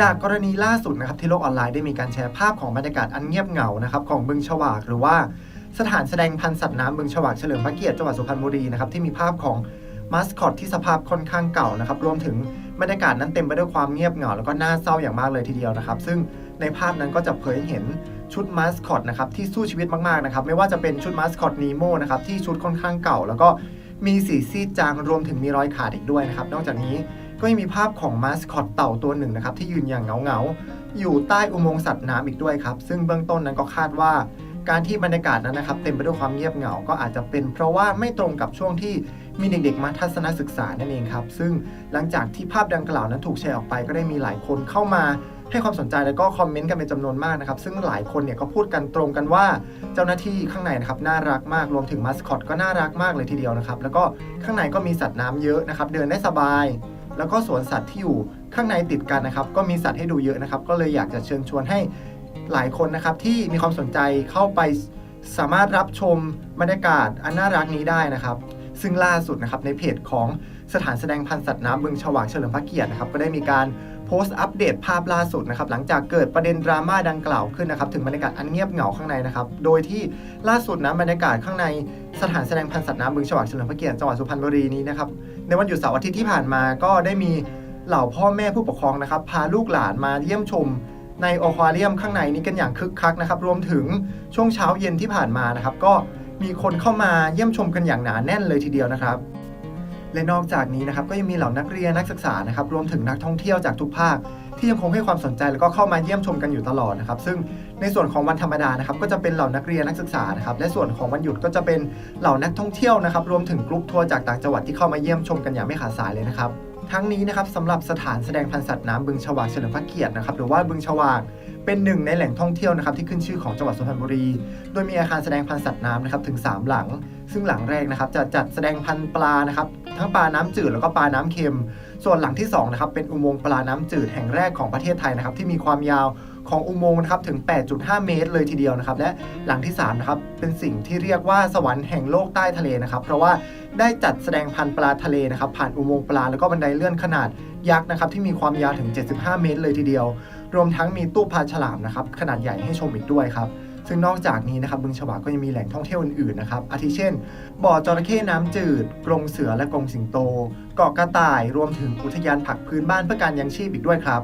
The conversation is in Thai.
จากกรณีล่าสุดนะครับที่โลกออนไลน์ได้มีการแชร์ภาพของบรรยากาศอันเงียบเหงานะครับของบึงฉวากหรือว่าสถานแสดงพันธุ์สัตว์น้ำบึงฉวากเฉลิมพระเกียรติจังหวัดสุพรรณบุรีนะครับที่มีภาพของมาสคอตที่สภาพค่อนข้างเก่านะครับรวมถึงบรรยากาศนั้นเต็มไปด้วยความเงียบเหงาแล้วก็น่าเศร้าอย่างมากเลยทีเดียวนะครับ ซึ่งในภาพนั้นก็จะเผยเห็นชุดมาสคอตนะครับที่สู้ชีวิตมากๆนะครับไม่ว่าจะเป็นชุดมาสคอตนีโมนะครับที่ชุดค่อนข้างเก่า แล้วก็มีสีซีดจางรวมถึงมีรอยขาดอีกด้วยนะครับนอกจากนี้ ก็ยังมีภาพของมาสคอตเต่าตัวหนึ่งนะครับที่ยืนอย่างเหงาๆอยู่ใต้อุโมงค์สัตว์น้ำอีกด้วยครับ ซึ่งเบื้องต้นนั้นก็คาดว่าการที่บรรยากาศนั้นนะครับเต็มไปด้วยความเงียบเหงา ก็อาจจะเป็น เพราะว่าไม่ตรงกับช่วงที่มีเด็กๆ มาทัศนศึกษานั่นเองครับ ซึ่งหลังจากที่ภาพดังกล่าวนั้นถูกแชร์ออกไป ก็ได้มีหลายคนเข้ามาให้ความสนใจแล้วก็คอมเมนต์กันเป็นจำนวนมากนะครับ ซึ่งหลายคนเนี่ยก็พูดกันตรงกันว่าเจ้าหน้าที่ข้างในนะครับน่ารักมากรวมถึงมาสคอตก็น่ารักมากเลยทีเดียวนะครับแล้วก็ข้างในก็มีสัตว์น้ำเยอะนะครับเดินได้สบาย แล้วก็สวนสัตว์ที่อยู่ข้างในติดกันนะครับ ก็มีสัตว์ให้ดูเยอะนะครับ ก็เลยอยากจะเชิญชวนให้หลายคนนะครับ ที่มีความสนใจเข้าไปสามารถรับชมบรรยากาศอันน่ารักนี้ได้นะครับ ซึ่งล่าสุดนะครับในเพจของสถานแสดงพันธุ์สัตว์น้ำบึงฉวากเฉลิมพระเกียรตินะครับ ก็ได้มีการ โพสต์อัปเดตภาพล่าสุดนะครับหลังจากเกิดประเด็นดราม่าดังกล่าวขึ้นนะครับถึงบรรยากาศอันเงียบเหงาข้างในนะครับโดยที่ล่าสุดนะบรรยากาศข้างในสถานแสดงพันธุ์สัตว์น้ำบึงฉวากเฉลิมพระเกียรติจังหวัดสุพรรณบุรีนี้นะครับในวันหยุดเสาร์อาทิตย์ที่ผ่านมาก็ได้มีเหล่าพ่อแม่ผู้ปกครองนะครับพาลูกหลานมาเยี่ยมชมในอควาเรียมข้างในนี้กันอย่างคึกคักนะครับรวมถึงช่วงเช้าเย็นที่ผ่านมานะครับก็มีคนเข้ามาเยี่ยมชมกันอย่างหนาแน่นเลยทีเดียวนะครับ และนอกจากนี้นะครับก็ยังมีเหล่านักเรียนนักศึกษานะครับรวมถึงนักท่องเที่ยวจากทุกภาค ที่ยังคงให้ความสนใจแล้วก็เข้ามาเยี่ยมชมกันอยู่ตลอดนะครับ ซึ่งในส่วนของวันธรรมดานะครับ ก็จะเป็นเหล่านักเรียนนักศึกษานะครับ และส่วนของวันหยุดก็จะเป็นเหล่านักท่องเที่ยวนะครับ รวมถึงกรุ๊ปทัวร์จากต่างจังหวัดที่เข้ามาเยี่ยมชมกันอย่างไม่ขาดสายเลยนะครับทั้งนี้นะครับสำหรับสถานแสดงพันธุ์สัตว์น้ำบึงฉวากเฉลิมพระเกียรตินะครับหรือว่าบึงฉวากเป็นหนึ่งในแหล่งท่องเที่ยวนะครับที่ขึ้นชื่อของจังหวัดสุพรรณบุรี โดยมีอาคารแสดงพันธุ์สัตว์น้ำนะครับถึง 3 หลัง ซึ่งหลังแรกนะครับจะจัดแสดงพันธุ์ปลานะครับ ทั้งปลาน้ำจืดแล้วก็ปลาน้ำเค็ม ส่วนหลังที่2นะครับเป็นอุโมงค์ปลาน้ำจืดแห่งแรกของประเทศไทยนะครับที่มีความยาวของอุโมงค์นะครับถึง 8.5 เมตร เลยทีเดียวนะครับ และหลังที่3นะครับเป็นสิ่งที่เรียกว่าสวรรค์แห่งโลกใต้ทะเลนะครับ เพราะว่าได้จัดแสดงพันธุ์ปลาทะเลนะครับผ่านอุโมงค์ปลาแล้วก็บันไดเลื่อนขนาดยักษ์นะครับที่มีความยาวถึง 75 เมตร เลยทีเดียว รวมทั้งมีตู้ปลาฉลามนะครับขนาดใหญ่ให้ชมอีกด้วยครับ ซึ่งนอกจากนี้นะครับบึงฉวากก็ยังมีแหล่งท่องเที่ยวอื่นๆนะครับอาทิเช่น บ่อจระเข้น้ำจืด กรงเสือและกรงสิงโต เกาะกระต่าย รวมถึงอุทยานผักพื้นบ้านเพื่อการยังชีพอีกด้วยครับ